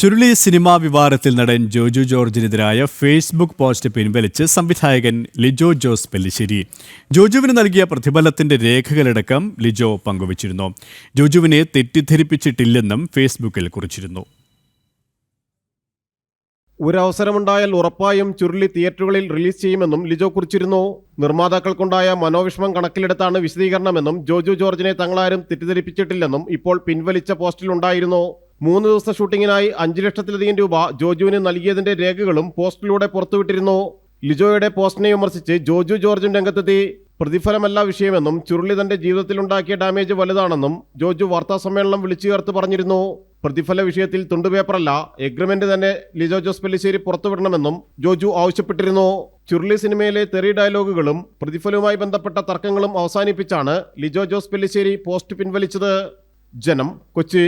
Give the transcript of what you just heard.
Churuli cinema വിവാദത്തിൽ നടൻ Joju ജോർജിനെതിരായ Facebook post പിൻവലിച്ച് സംവിധായകൻ ലിജോ ജോസ് പെല്ലിശ്ശേരി. ജോജുവിന് നൽകിയ പ്രതിഫലത്തിന്റെ രേഖകളടക്കം ലിജോ പങ്കുവച്ചിരുന്നു. ജോജുവിനെ തെറ്റിദ്ധരിപ്പിച്ചിട്ടില്ലെന്നും ഫേസ്ബുക്കിൽ കുറിച്ചിരുന്നു. ഒരവസരമുണ്ടായാൽ ഉറപ്പായും ചുരുളി തിയേറ്ററുകളിൽ റിലീസ് ചെയ്യുമെന്നും ലിജോ കുറിച്ചിരുന്നു. നിർമ്മാതാക്കൾക്കുണ്ടായ മനോവിഷമം കണക്കിലെടുത്താണ് വിശദീകരണമെന്നും ജോജു ജോർജിനെ തങ്ങളാരും തെറ്റിദ്ധരിപ്പിച്ചിട്ടില്ലെന്നും ഇപ്പോൾ പിൻവലിച്ച പോസ്റ്റിലുണ്ടായിരുന്നു. മൂന്ന് ദിവസത്തെ ഷൂട്ടിങ്ങിനായി അഞ്ച് ലക്ഷത്തിലധികം രൂപ ജോജുവിന് നൽകിയതിന്റെ രേഖകളും പോസ്റ്റിലൂടെ പുറത്തുവിട്ടിരുന്നു. ലിജോയുടെ പോസ്റ്റിനെ വിമർശിച്ച് ജോജു ജോർജും രംഗത്തെത്തി. പ്രതിഫലമല്ല വിഷയമെന്നും ചുരുളി തന്റെ ജീവിതത്തിലുണ്ടാക്കിയ ഡാമേജ് വലുതാണെന്നും ജോജു വാർത്താസമ്മേളനം വിളിച്ചു ചേർത്ത് പറഞ്ഞിരുന്നു. പ്രതിഫല വിഷയത്തിൽ തുണ്ടുപേപ്പറല്ല എഗ്രിമെന്റ് തന്നെ ലിജോ ജോസ് പെല്ലിശ്ശേരി പുറത്തുവിടണമെന്നും ജോജു ആവശ്യപ്പെട്ടിരുന്നു. ചുരുളി സിനിമയിലെ തെറി ഡയലോഗുകളും പ്രതിഫലവുമായി ബന്ധപ്പെട്ട തർക്കങ്ങളും അവസാനിപ്പിച്ചാണ് ലിജോ ജോസ് പെല്ലിശ്ശേരി പോസ്റ്റ് പിൻവലിച്ചത്. ജനം കൊച്ചി.